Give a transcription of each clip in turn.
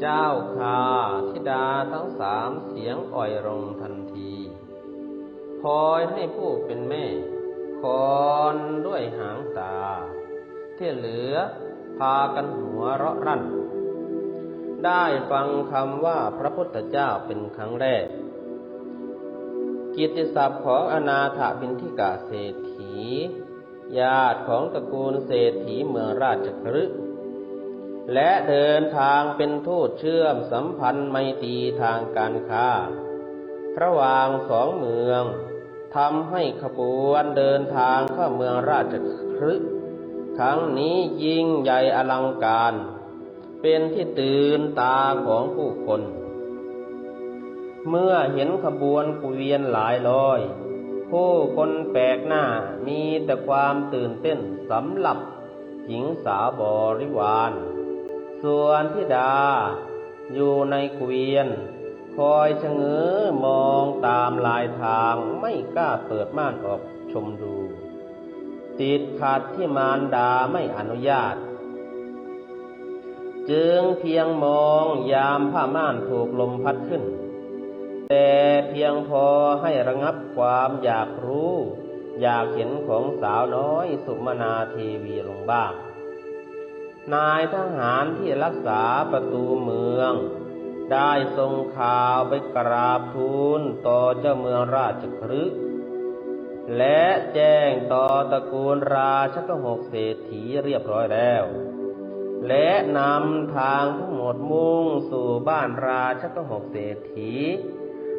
เจ้าคาธิดาทั้งสามเสียงอ่อยลงทันทีคอยให้ผู้เป็นแม่คอนด้วยหางตา ที่เหลือพากันหัวเราะรั่น ได้ฟังคำว่าพระพุทธเจ้าเป็นครั้งแรก กิตติศัพท์ของอนาถบินทิกาเศรษฐี ญาติของตระกูลเศรษฐีเมืองราชคฤห์ และเดินทางเป็นทูตเชื่อมสัมพันธ์ไมตรีทางการค้า ระหว่างสองเมืองทำให้ขบวนเดินทางเข้าเมืองราชคฤห์ครั้งนี้ยิ่งใหญ่อลังการ เป็นที่ตื่นตาของผู้คน เมื่อเห็นขบวนเวียนหลายร้อย ผู้คนแปลกหน้ามีแต่ความตื่นเต้นสำหรับหญิงสาวบริวาร ส่วนธิดา อยู่ในเกวียน คอยชะเง้อมองตามลายทางไม่กล้าเปิดม่านออกชมดู ติดขัดที่มารดาไม่อนุญาต จึงเพียงมองยามผ้าม่านถูกลมพัดขึ้น แต่เพียงพอให้ระงับความอยากรู้ อยากเห็นของสาวน้อยสุมนาเทวีลงบ้าง นายทหารที่รักษาประตูเมือง ได้ส่งข่าวไปกราบทูลต่อเจ้าเมืองราชคฤห์และแจ้งต่อตระกูลราชกหกเศรษฐีเรียบร้อยแล้ว และนำทางทั้งหมดมุ่งสู่บ้านราชกหกเศรษฐี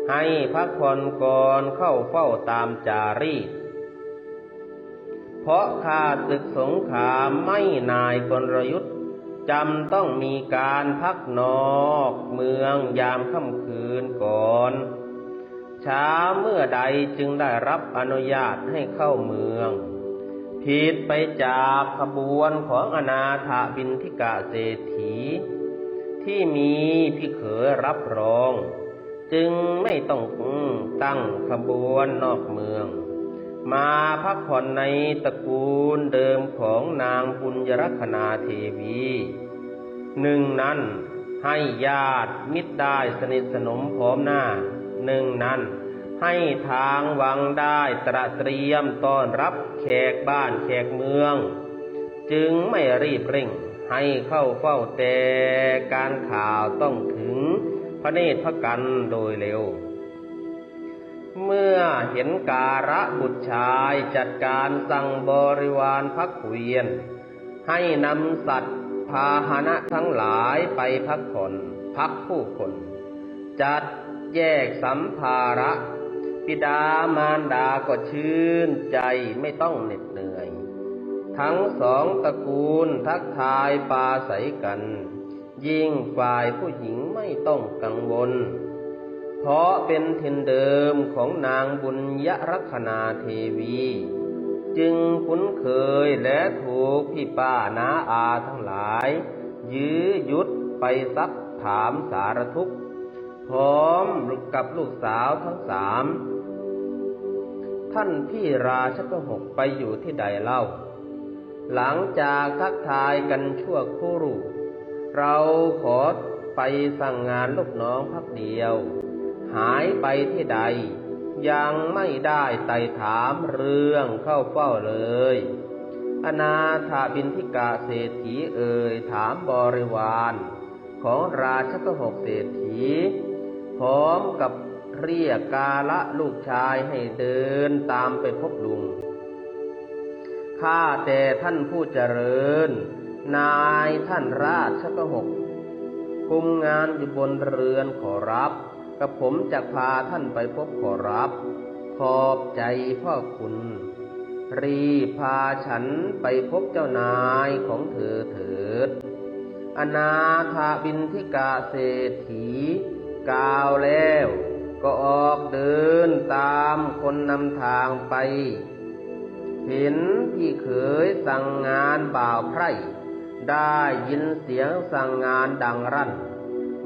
ให้พักผ่อนก่อนเข้าเฝ้าตามจารีต เพราะข้าศึกสงครามไม่นายกลยุทธ์จำต้องมีการพักนอกเมืองยามค่ำคืนก่อนเช้าเมื่อใดจึงได้รับอนุญาตให้เข้าเมือง ผิดไปจากขบวนของอนาถาบินทิกาเศรษฐี ที่มีพี่เขยรับรอง จึงไม่ต้องตั้งขบวนนอกเมือง มาพักผ่อนในตระกูลเดิมของนางปุญญรัคนาเทวี หนึ่งนั้นให้ญาติมิตรได้สนิทสนมพร้อมหน้า หนึ่งนั้นให้ทางวังได้ตระเตรียมต้อนรับแขกบ้านแขกเมือง จึงไม่รีบเร่งให้เข้าเฝ้าแต่การข่าวต้องถึงพระเนตรพระกันโดยเร็ว เมื่อเห็นการะบุตรชายจัดการสั่งบริวารพักเวียน ให้นำสัตว์พาหนะทั้งหลายไปพักผ่อนพักผู้คน จัดแยกสัมภาระ ปิดามารดาก็ชื่นใจไม่ต้องเหน็ดเหนื่อย ทั้งสองตระกูลทักทายปาใสกัน ยิ่งฝ่ายผู้หญิงไม่ต้องกังวล เพราะเป็นถิ่นเดิมของนางบุญยรัคนาเทวี จึงคุ้นเคยและถูกพี่ป้านาอาทั้งหลาย ยื้อยุดไปซักถามสารทุกข์ พร้อมกับลูกสาวทั้งสามท่านพี่ราชกหกไปอยู่ที่ใดเล่า หลังจากทักทายกันชั่วครู่ เราขอไปสั่งงานลูกน้องพักเดียว หายไปที่ใด ยังไม่ได้ไต่ถามเรื่องเข้าเฝ้าเลย อนาถาบินทิกาเศรษฐีเอ่ยถามบริวารของราชกหกเศรษฐี พร้อมกับเรียกกาละลูกชายให้เดินตามไปพบลุง ข้าแต่ท่านผู้เจริญ นายท่านราชกหกคุมงานอยู่บนเรือนขอรับ กับผมจะพาท่านไปพบขอรับ ขอบใจพ่อคุณ รีพาฉันไปพบเจ้านายของเธอเถิด อนาถาบินทิกาเศรษฐีกล่าวแล้วก็ออกเดินตามคนนำทางไป เห็นพี่เขยสั่งงานบ่าวไพร่ ได้ยินเสียงสั่งงานดังรั่น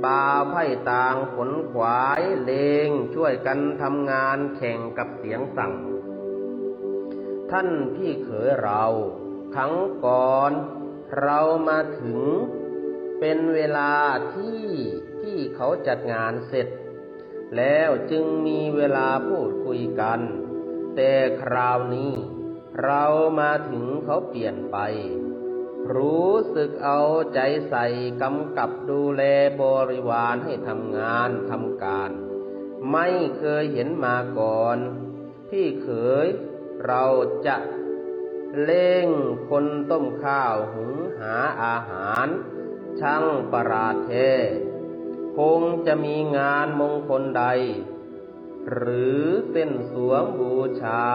บาไพ่ต่างขนขวายเลงช่วยกันทำงานแข่งกับเสียงสั่ง ท่านพี่เขยเราครั้งก่อนเรามาถึงเป็นเวลาที่ที่เขาจัดงานเสร็จ แล้วจึงมีเวลาพูดคุยกัน แต่คราวนี้ เรามาถึงเขาเปลี่ยนไป รู้สึกเอาใจใส่กำกับดูแลบริวารให้ทำงานทำการ ไม่เคยเห็นมาก่อน พี่เขยเราจะเล่งคนต้มข้าวหุงหาอาหาร ช่างประหลาดเทคงจะมีงานมงคลใด หรือเส้นสวงบูชา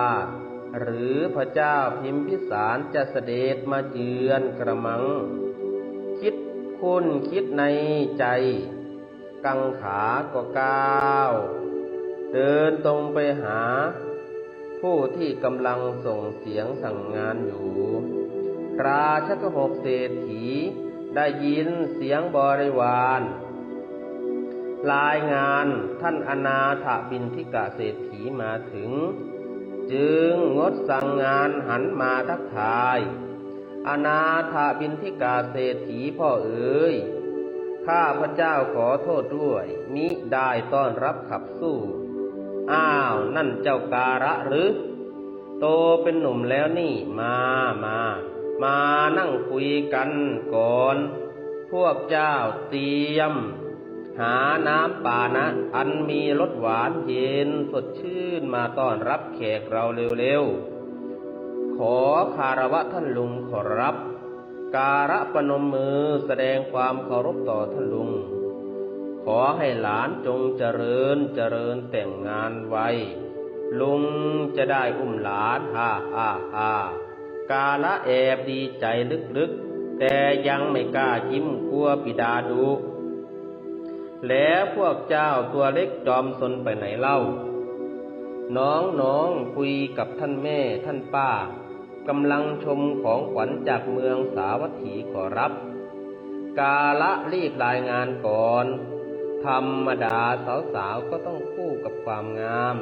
หรือพระเจ้าพิมพิสารจะเสด็จมาเยือนกระมัง คิดคุณคิดในใจ กังขาก็ก้าว เดินตรงไปหา ผู้ที่กำลังส่งเสียงสั่งงานอยู่ ราชกหกเศรษฐีได้ยินเสียงบริวารรายงานท่านอนาถบินทิกะเศรษฐีมาถึง จึงงดสั่งงานหันมาทักทาย อนาถบินทิกาเศรษฐีพ่อเอ๋ยข้าพระเจ้าขอโทษด้วย มิได้ต้อนรับขับสู้ อ้าวนั่นเจ้าการะหรือ โตเป็นหนุ่มแล้วนี่มามา มานั่งคุยกันก่อน พวกเจ้าเตรียม หาน้ำป่านะ อันมีรสหวานเย็นสดชื่นมาต้อนรับแขกเราเร็วๆ ขอคารวะท่านลุงขอรับ การะปนมมือแสดงความเคารพต่อท่านลุง ขอให้หลานจงเจริญเจริญแต่งงานไว้ ลุงจะได้อุ้มหลานฮ่าฮ่าฮ่ากาละแอบดีใจลึกๆ แต่ยังไม่กล้ายิ้มกลัวปิดาดู แล้วพวกเจ้าตัวเล็กจอมสนไปไหนเล่า น้องน้องคุยกับท่านแม่ท่านป้ากำลังชมของขวัญจากเมืองสาวัตถีขอรับ กาละรีบรายงานก่อน ธรรมดาสาวๆก็ต้องคู่กับความงาม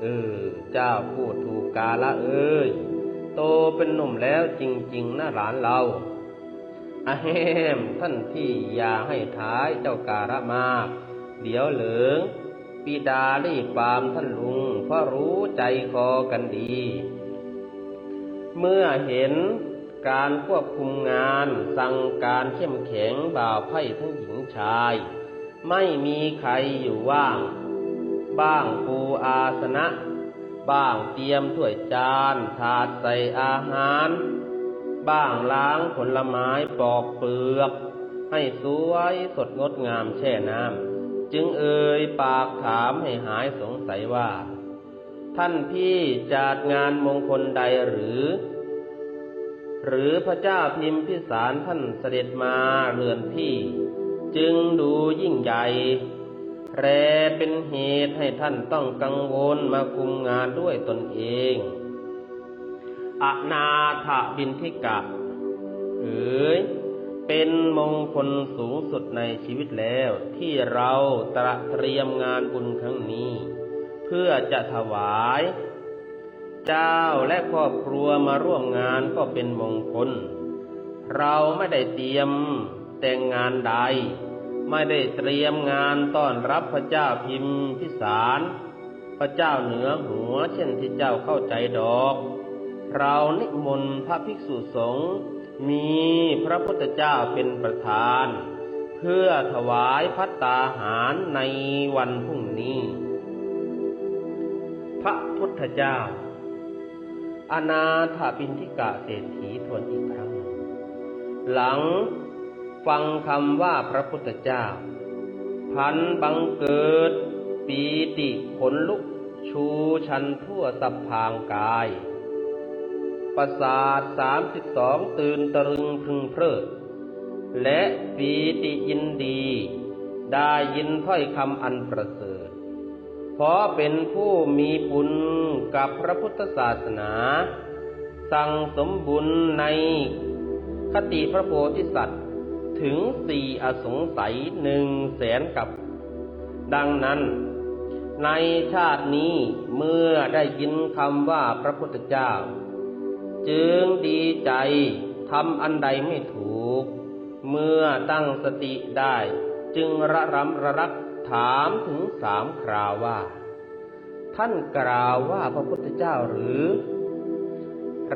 เออ เจ้าพูดถูกกาละเอ้ย โตเป็นหนุ่มแล้วจริง ๆนะหลานเรา อาเฮมท่านพี่อย่าให้ท้ายเจ้าการะมาก เดี๋ยวเหลืองปีดารีบปามท่านลุง เพราะรู้ใจคอกันดี เมื่อเห็นการควบคุมงานสั่งการเข้มแข็งบ่าวไพ่ทั้งหญิงชาย ไม่มีใครอยู่ว่าง บ้างปูอาสนะ บ้างเตรียมถ้วยจานถาดใส่อาหาร บ้างล้างผลไม้ปอกเปลือก ให้สวยสดงดงามแช่น้ำจึงเอ่ยปากถามให้หายสงสัยว่า ท่านพี่จัดงานมงคลใดหรือ หรือพระเจ้าพิมพิสารท่านเสด็จมาเรือนพี่ จึงดูยิ่งใหญ่แรเป็นเหตุให้ท่านต้องกังวลมาคุมงานด้วยตนเอง อนาถบินทิกะเอ๋ยเป็นมงคลสูงสุดในชีวิตแล้วที่เราตระเตรียมงานบุญครั้งนี้ เพื่อจะถวาย เจ้าและครอบครัวมาร่วมงานก็เป็นมงคล เราไม่ได้เตรียมแต่งงานใด ไม่ได้เตรียมงานต้อนรับพระเจ้าพิมพิสาร พระเจ้าเหนือหัวเช่นที่เจ้าเข้าใจดอก เรานิมนต์พระภิกษุสงฆ์มีพระพุทธเจ้าเป็นประธาน เพื่อถวายพัตตาหารในวันพรุ่งนี้ พระพุทธเจ้า อนาถบินทิกะเศรษฐีทวนอีกครั้งหนึ่งหลังฟังคำว่าพระพุทธเจ้า พันบังเกิดปีติขนลุกชูชันทั่วสัพพางกาย ประสาทสามสิบสองตื่นตะลึงพึงเพลิด และปีติยินดี ได้ยินถ้อยคำอันประเสริฐเพราะเป็นผู้มีบุญกับพระพุทธศาสนา สั่งสมบุญในคติพระโพธิสัตว์ถึงสี่อสงไขยหนึ่งแสนกับ ดังนั้น ในชาตินี้เมื่อได้ยินคำว่าพระพุทธเจ้า จึงดีใจทำอันใดไม่ถูก เมื่อตั้งสติได้ จึงระรำระรักถามถึงสามคราวว่า ท่านกล่าวว่าพระพุทธเจ้าหรือ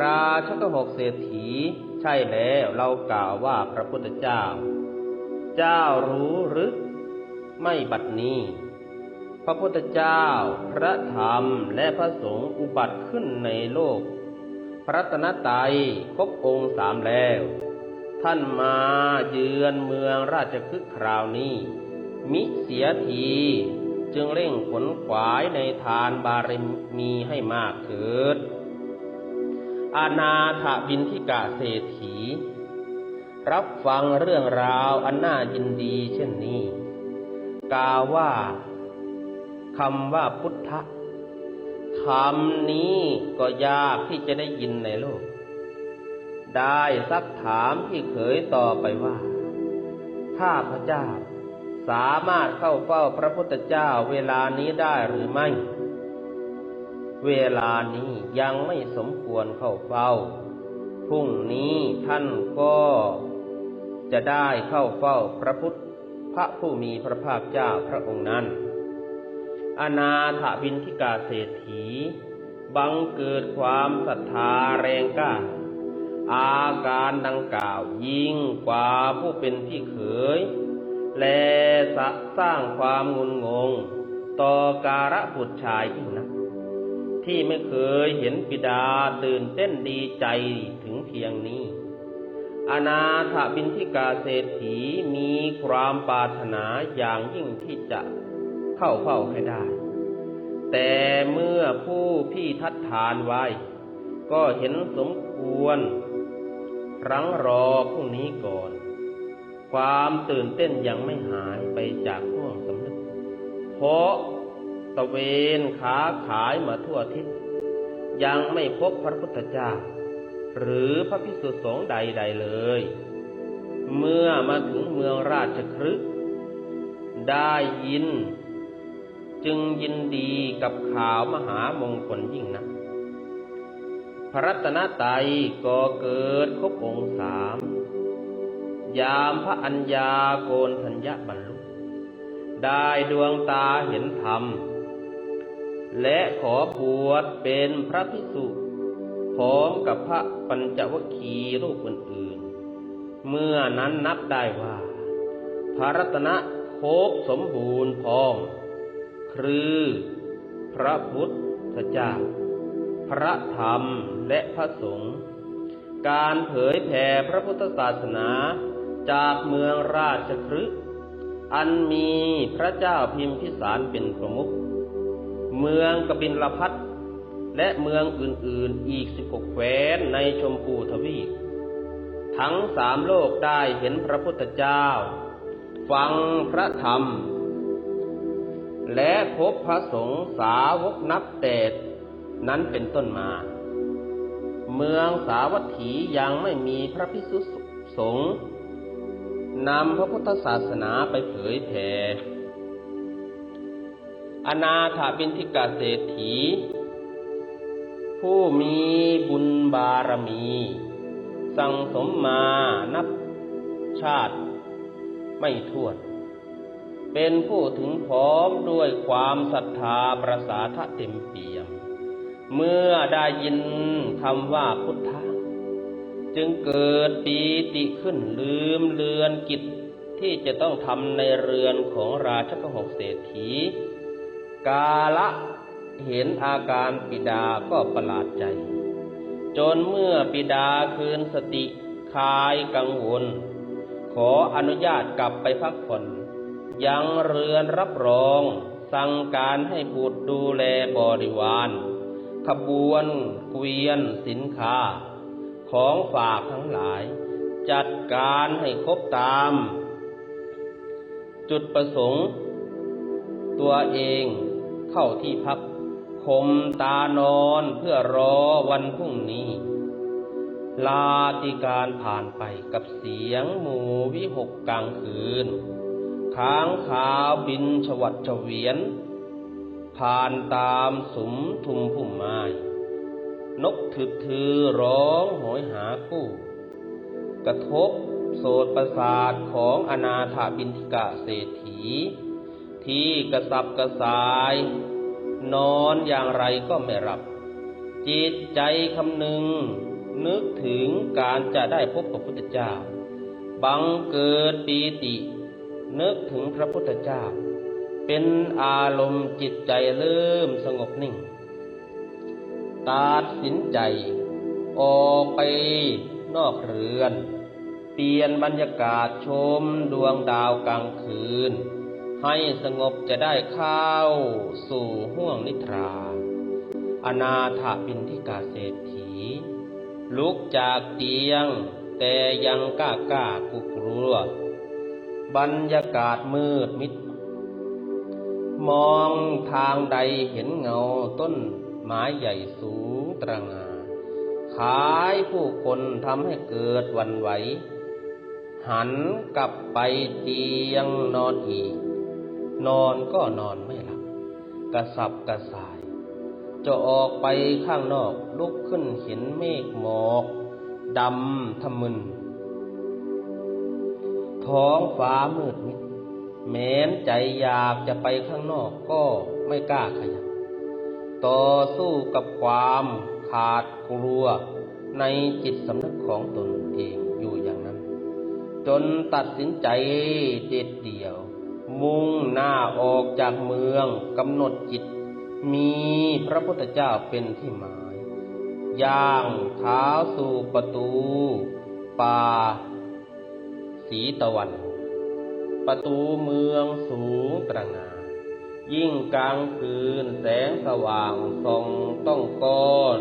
ราชกหกเศรษฐี ใช่แล้วเรากล่าวว่าพระพุทธเจ้า เจ้ารู้หรือ ไม่บัดนี้ พระพุทธเจ้า พระธรรมและพระสงฆ์อุบัติขึ้นในโลก พระตนตรัยครบองค์สามแล้ว ท่านมาเยือนเมืองราชคฤห์คราวนี้ มิเสียทีจึงเร่งขนขวายในทานบารมีให้มากเถิด อาณาถบินทิกะเศรษฐี รับฟังเรื่องราวอันน่ายินดีเช่นนี้กล่าวว่าคำว่าพุทธ คำนี้ก็ยากที่จะได้ยินในโลก ได้ซักถามที่เขยต่อไปว่าข้าพระเจ้าสามารถเข้าเฝ้าพระพุทธเจ้าเวลานี้ได้หรือไม่ เวลานี้ยังไม่สมควรเข้าเฝ้า พรุ่งนี้ท่านก็จะได้เข้าเฝ้าพระพุทธพระผู้มีพระภาคเจ้าพระองค์นั้น อนาถบินทิกาเศรษฐี บังเกิดความศรัทธาแรงกล้า อาการดังกล่าวยิ่งกว่าผู้เป็นที่เขย และสะสร้างความงุนงง ต่อการะบุตรชายยิ่งนักที่ไม่เคยเห็นปิดาตื่นเต้นดีใจถึงเพียงนี้ อนาถบินทิกาเศรษฐีมีความปรารถนาอย่างยิ่งที่จะ เข้าเฝ้าให้ได้ แต่เมื่อผู้พี่ทัดทานไว้ ก็เห็นสมควรรังรอพรุ่งนี้ก่อน ความตื่นเต้นยังไม่หายไปจากห่วงสำนึก เพราะตะเวนค้าขายมาทั่วทิศยังไม่พบพระพุทธเจ้า หรือพระพิสุสงฆ์ใดๆเลย เมื่อมาถึงเมืองราชครึกได้ยิน จึงยินดีกับข่าวมหามงคลยิ่งนะพระรัตนตรัยก็เกิดครบองค์สามยามพระอัญญาโกนทัญญบรรลุ ได้ดวงตาเห็นธรรม และขอบวชเป็นพระภิกษุพร้อมกับพระปัญจวคีรูปอื่นๆ เมื่อนั้นนับได้ว่า พระรัตนะครบสมบูรณ์พร้อม คือ พระพุทธเจ้า พระธรรมและพระสงฆ์การเผยแผ่พระพุทธศาสนาจากเมืองราชคฤห์อันมีพระเจ้าพิมพิสารเป็นประมุข เมืองกบินลพัทและเมืองอื่นๆอีกสิบหกแคว้นในชมพูทวีป ทั้งสามโลกได้เห็นพระพุทธเจ้า ฟังพระธรรม และพบพระสงฆ์สาวกนับแต่นั้นเป็นต้นมา เมืองสาวัตถียังไม่มีพระพิสุสงฆ์นำพระพุทธศาสนาไปเผยแผ่อนาถาบินทิกาเศรษฐี ผู้มีบุญบารมี สั่งสมมานับชาติไม่ถ้วน เป็นผู้ถึงพร้อมด้วยความศรัทธาประสาทะเต็มเปี่ยม เมื่อได้ยินคำว่าพุทธะจึงเกิดปีติขึ้นลืมเลือนกิจที่จะต้องทำในเรือนของราชกหกเศรษฐี กาละเห็นอาการปิดาก็ประหลาดใจ จนเมื่อปิดาคืนสติคลายกังวล ขออนุญาตกลับไปพักผ่อน ยังเรือนรับรอง สั่งการให้บุตรดูแลบริวาร ขบวนเกวียนสินค้า ของฝากทั้งหลาย จัดการให้ครบตาม จุดประสงค์ ตัวเองเข้าที่พักคมตานอนเพื่อรอวันพรุ่งนี้ ลาติการผ่านไปกับเสียงหมูวิหกกลางคืน ค้างขาวบินฉวัดเฉวียน ผ่านตามสุมทุมพุ่มไม้นกถึกถือร้องโหยหาคู่ กระทบโสตประสาทของอนาถาบินทิกะเศรษฐี ที่กระสับกระสาย นอนอย่างไรก็ไม่รับ จิตใจคำนึง นึกถึงการจะได้พบกับพุทธเจ้า บังเกิดปีติ นึกถึงพระพุทธเจ้า เป็นอารมณ์จิตใจเริ่มสงบนิ่ง ตัดสินใจ ออกไปนอกเรือน เปลี่ยนบรรยากาศชมดวงดาวกลางคืน ให้สงบจะได้เข้าสู่ห้วงนิทรา อนาถบินทิกาเศรษฐี ลุกจากเตียงแต่ยังกล้ากล้าวกลัว บรรยากาศมืดมิด มองทางใดเห็นเงาต้นไม้ใหญ่สูงตระหงาขายผู้คนทำให้เกิดวันไหว หันกลับไปเตียงนอนอีก นอนก็นอนไม่หลับ กระสับกระส่าย จะออกไปข้างนอกลุกขึ้นเห็นเมฆหมอกดำทะมึน ท้องฟ้ามืดมิดแม้นใจอยากจะไปข้างนอกก็ไม่กล้าขยับ ต่อสู้กับความขาดกลัวในจิตสำนึกของตนเองอยู่อย่างนั้น จนตัดสินใจเด็ดเดี่ยว มุ่งหน้าออกจากเมืองกำหนดจิต มีพระพุทธเจ้าเป็นที่หมาย ย่างเท้าสู่ประตู ป่า สีตะวัน ประตูเมืองสูงตระงายิ่งกลางคืนแสงสว่างส่องต้องก้อน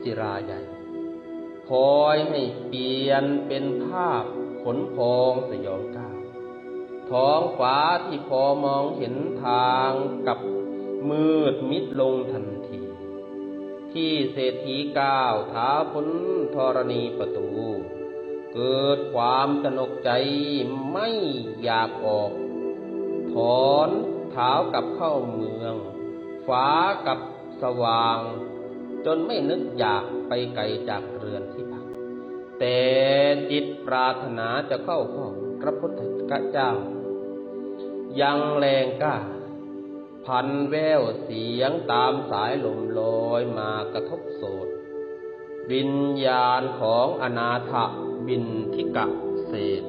ศิราใหญ่ คอยให้เปลี่ยนเป็นภาพขนพองสยองก้าวท้องฟ้าที่พอมองเห็นทางกับมืดมิดลงทันที ที่เศรษฐีก้าวเท้าพ้นธรณีประตู เกิดความสนกใจไม่อยากออก ถอนเท้ากลับเข้าเมือง ฟ้ากับสว่าง จนไม่นึกอยากไปไกลจากเรือนที่พัก แต่จิตปรารถนาจะเข้าห้องพระพุทธเจ้า ยังแรงกล้าพันแววเสียงตามสายลมลอยมากระทบโสดวิญญาณของอนาถ บินทิกะเศรษ